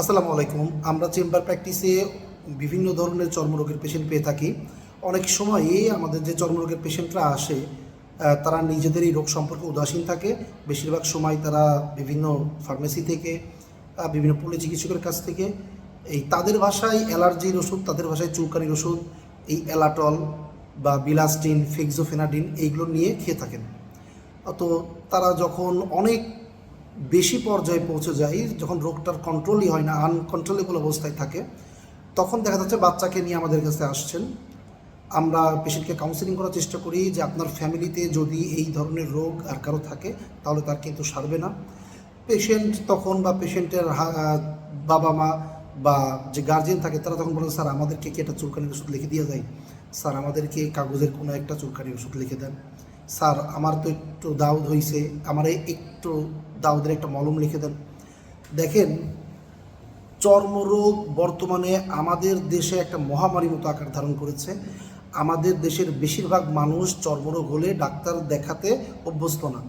আসসালামু আলাইকুম। আমরা চেম্বার প্র্যাকটিসে বিভিন্ন ধরনের চর্মরোগের পেশেন্ট পেয়ে থাকি। অনেক সময়ই আমাদের যে চর্মরোগের পেশেন্টরা আসে তারা নিজেদের এই রোগ সম্পর্কে উদাসীন থাকে। বেশিরভাগ সময় তারা বিভিন্ন ফার্মেসি থেকে বিভিন্ন পল্লী চিকিৎসকের কাছ থেকে এই তাদের ভাষায় অ্যালার্জির ওষুধ, তাদের ভাষায় চুলকানির ওষুধ, এই অ্যালাটল বা বিলাস্টিন, ফেক্সোফেনাডিন এইগুলো নিয়ে খেয়ে থাকেন। তো তারা যখন অনেক বেশি পর্যায়ে পৌঁছে যায়, যখন রোগটার কন্ট্রোলই হয় না আনকন্ট্রোলেবল অবস্থায় থাকে, তখন দেখা যাচ্ছে বাচ্চাকে নিয়ে আমাদের কাছে আসছেন। আমরা পেশেন্টকে কাউন্সিলিং করার চেষ্টা করি যে আপনার ফ্যামিলিতে যদি এই ধরনের রোগ আর কারও থাকে, তাহলে তার কিন্তু সারবে না। পেশেন্ট তখন বা পেশেন্টের বাবা মা বা যে গার্জেন থাকে, তারা তখন বলে, স্যার, আমাদেরকে কি একটা চুলকানির ওষুধ লিখে দিয়ে যায় স্যার, আমাদেরকে কাগজের কোনো একটা চুলকানির ওষুধ লিখে দেন। স্যার, আমার তো একটু দাউদ হয়েছে আমার একটু দাউদের একটা মলম লিখে দেন। দেখেন, চর্মরোগ বর্তমানে আমাদের দেশে একটা মহামারী মতো আকার ধারণ করেছে। আমাদের দেশের বেশিরভাগ মানুষ চর্মরোগ হলে ডাক্তার দেখাতে অভ্যস্ত না।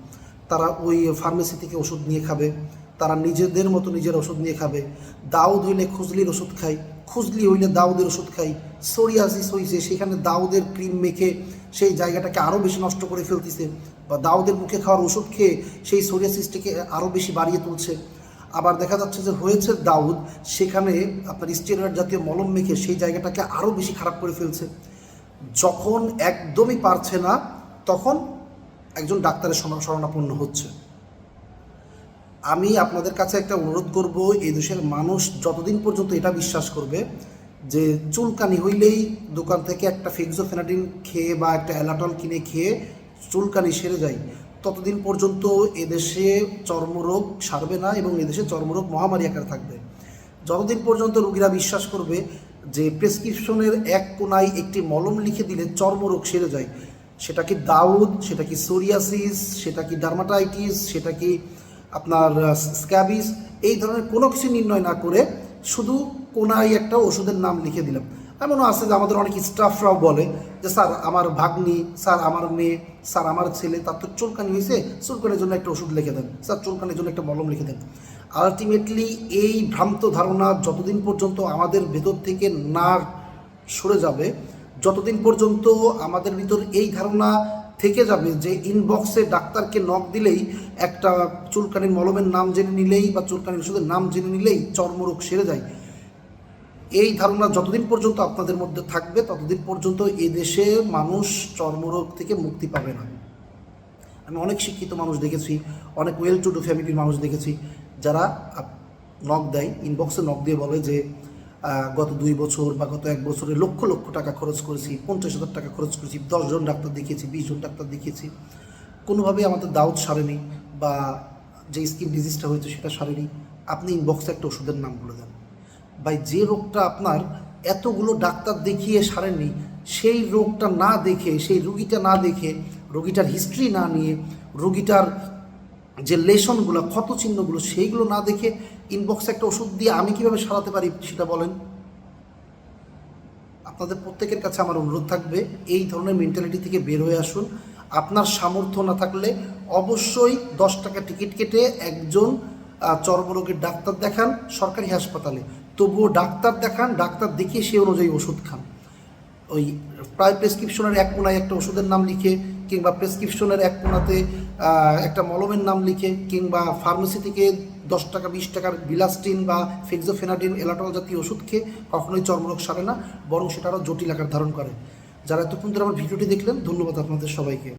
তারা ওই ফার্মেসি থেকে ওষুধ নিয়ে খাবে, তারা নিজেদের মতো নিজের ওষুধ নিয়ে খাবে। দাউদ হইলে খুজলির ওষুধ খাই খুজলি হইলে দাউদের ওষুধ খাই সোরিয়াসিস হয়েছে সেখানে দাউদের ক্রিম মেখে সেই জায়গাটাকে আরও বেশি নষ্ট করে ফেলতেছে। বা দাউদের মুখে খাওয়ার ওষুধ খেয়ে সেই সোরিয়াসিসটাকে আরও বেশি বাড়িয়ে তুলছে। আবার দেখা যাচ্ছে যে হয়েছে দাউদ, সেখানে আপনার স্টেরয়েড জাতীয় মলম মেখে সেই জায়গাটাকে আরও বেশি খারাপ করে ফেলছে। যখন একদমই পারছে না, তখন একজন ডাক্তারের শরণ- শরণাপন্ন হচ্ছে। আমি আপনাদের কাছে একটা অনুরোধ করব, এই দেশের মানুষ যতদিন পর্যন্ত এটা বিশ্বাস করবে, যে চুলকানি হইলেই দোকান থেকে একটা ফেক্সোফেনাডিন খেয়ে বা একটা অ্যালাটল কিনে খেয়ে চুলকানি সেরে যায়। ততদিন পর্যন্ত এদেশে চর্মরোগ সারবে না এবং এদেশে চর্মরোগ মহামারী আকার থাকবে। যতদিন পর্যন্ত রোগীরা বিশ্বাস করবে যে প্রেসক্রিপশনের এক কোনায় একটি মলম লিখে দিলে চর্মরোগ সেরে যায়, সেটা কি দাউদ, সেটা কি সোরিয়াসিস, সেটা কি ডার্মাটাইটিস, সেটা কি আপনার স্ক্যাবিস, এই ধরনের কোনো কিছু নির্ণয় না করে শুধু কোনায় একটা ওষুধের নাম লিখে দিলাম। এমনও আছে যে আমাদের অনেক স্টাফরাও বলে যে, স্যার, আমার ভাগ্নি, স্যার, আমার মেয়ে, স্যার, আমার ছেলে, তার তো চুলকানি হয়েছে, চুলকানির জন্য একটা ওষুধ লিখে দেন। স্যার, চুলকানির জন্য একটা মলম লিখে দেন। আলটিমেটলি এই ভ্রান্ত ধারণা যতদিন পর্যন্ত আমাদের ভেতর থেকে না সরে যাবে, যতদিন পর্যন্ত আমাদের ভিতর এই ধারণা থেকে যাবে যে ইনবক্সে ডাক্তারকে নক দিলেই একটা চুলকানির মলমের নাম জেনে নিলেই বা চুলকানির ওষুধের নাম জেনে নিলেই চর্মরোগ সেরে যায় এই ধারণা যতদিন পর্যন্ত আপনাদের মধ্যে থাকবে, ততদিন পর্যন্ত এই দেশে মানুষ চর্মরোগ থেকে মুক্তি পাবে না। আমি অনেক শিক্ষিত মানুষ দেখেছি, অনেক ওয়েল টু ডু ফ্যামিলির মানুষ দেখেছি, যারা নক দেয় ইনবক্সে নক দিয়ে বলে যে গত দুই বছর বা গত এক বছরে লক্ষ লক্ষ টাকা খরচ করেছি, পঞ্চাশ হাজার টাকা খরচ করেছি দশজন ডাক্তার দেখিয়েছি, বিশ জন ডাক্তার দেখিয়েছি। কোনোভাবেই আমাদের দাউদ সারেনি বা যে স্কিন ডিজিজটা হয়েছে সেটা সারেনি। আপনি ইনবক্সে একটা ওষুধের নাম বলে দেন। ভাই, যে রোগটা আপনার এতগুলো ডাক্তার দেখিয়ে সারেননি, সেই রোগটা না দেখে, সেই রুগীটা না দেখে, রোগীটার হিস্ট্রি না নিয়ে, রোগীটার যে লেশনগুলো, ক্ষত চিহ্নগুলো, সেইগুলো না দেখে ইনবক্সে একটা ওষুধ দিয়ে আমি কীভাবে সারাতে পারি, সেটা বলেন। আপনাদের প্রত্যেকের কাছে আমার অনুরোধ থাকবে, এই ধরনের মেন্টালিটি থেকে বের হয়ে আসুন। আপনার সামর্থ্য না থাকলে অবশ্যই দশ টাকা টিকিট কেটে একজন চর্মরোগের ডাক্তার দেখান সরকারি হাসপাতালে। তবুও ডাক্তার দেখান, ডাক্তার দেখিয়ে সে অনুযায়ী ওষুধ খান। ওই প্রায় প্রেসক্রিপশনের এক কোনায় একটা ওষুধের নাম লিখে, কিংবা প্রেসক্রিপশনের এক কোনাতে একটা মলমের নাম লিখে, কিংবা ফার্মেসি থেকে দশ টাকা, বিশ টাকার বিলাস্টিন বা ফেক্সোফেনাডিন এলাটল জাতীয় ওষুধ খেয়ে কখনোই চর্মরোগ সারে না, বরং সেটা আরও জটিল আকার ধারণ করে। যারা এতক্ষণ ধরে আমার ভিডিওটি দেখলেন, ধন্যবাদ আপনাদের সবাইকে।